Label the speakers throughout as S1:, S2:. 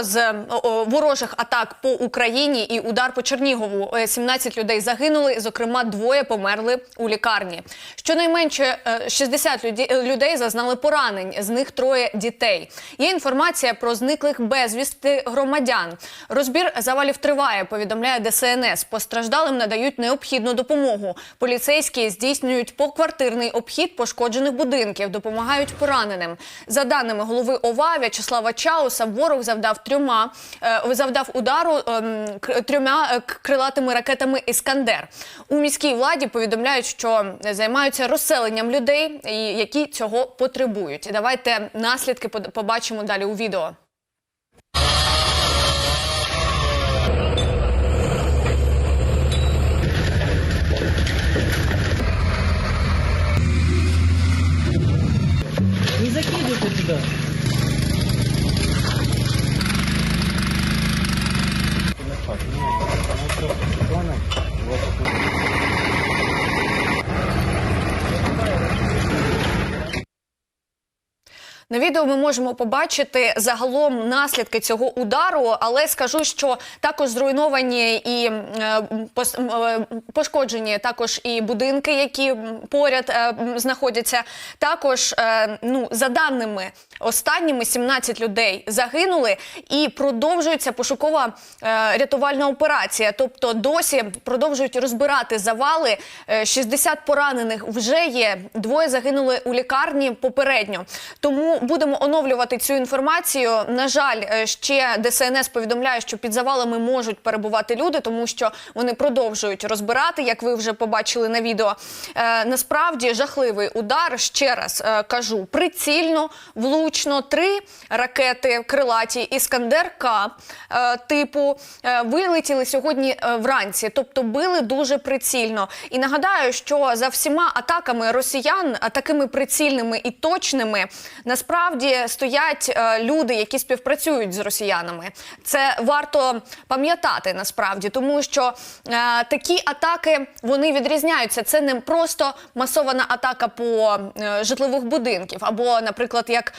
S1: З е, ворожих атак по Україні і удар по Чернігову Е, 17 людей загинули, зокрема двоє померли у лікарні. Щонайменше е, 60 е, людей зазнали поранень, з них троє дітей. Є інформація про зниклих безвісти громадян. Розбір завалів триває. Повідомляє ДСНС. Постраждалим надають необхідну допомогу. Поліцейські здійснюють поквартирний обхід пошкоджених будинків, допомагають пораненим. За даними голови ОВА В'ячеслава Чауса, ворог завдав трьома е, завдав удару ем, трьома е, крилатими ракетами Іскандер. У міській владі повідомляють, що займаються розселенням людей, які цього потребують. Давайте наслідки побачимо далі у відео.
S2: Не закидывайте туда.
S1: На відео ми можемо побачити загалом наслідки цього удару, але скажу, що також зруйновані і е, е, пошкоджені також і будинки, які поряд е, знаходяться. Також, ну за даними останніми, 17 людей загинули і продовжується пошукова рятувальна операція. Тобто досі продовжують розбирати завали. Е, 60 поранених вже є. Двоє загинули у лікарні попередньо. Тому будемо оновлювати цю інформацію. На жаль, е, ще ДСНС повідомляє, що під завалами можуть перебувати люди, тому що вони продовжують розбирати, як ви вже побачили на відео. Е, насправді жахливий удар. Ще раз е, кажу, прицільно, влучно три ракети крилаті Іскандер К типу вилетіли сьогодні вранці, тобто били дуже прицільно. І нагадаю, що за всіма атаками росіян, такими прицільними і точними, насправді стоять е, люди, які співпрацюють з росіянами. Це варто пам'ятати насправді, тому що е, такі атаки вони відрізняються. Це не просто масована атака по е, житлових будинків, або, наприклад, як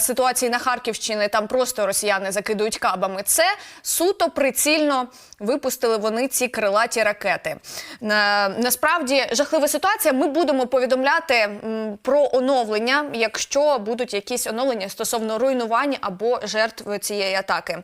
S1: ситуації на Харківщині, там просто росіяни закидують кабами. Це суто прицільно випустили вони ці крилаті ракети. На, насправді жахлива ситуація. Ми будемо повідомляти про оновлення, якщо будуть якісь оновлення стосовно руйнувань або жертв цієї атаки.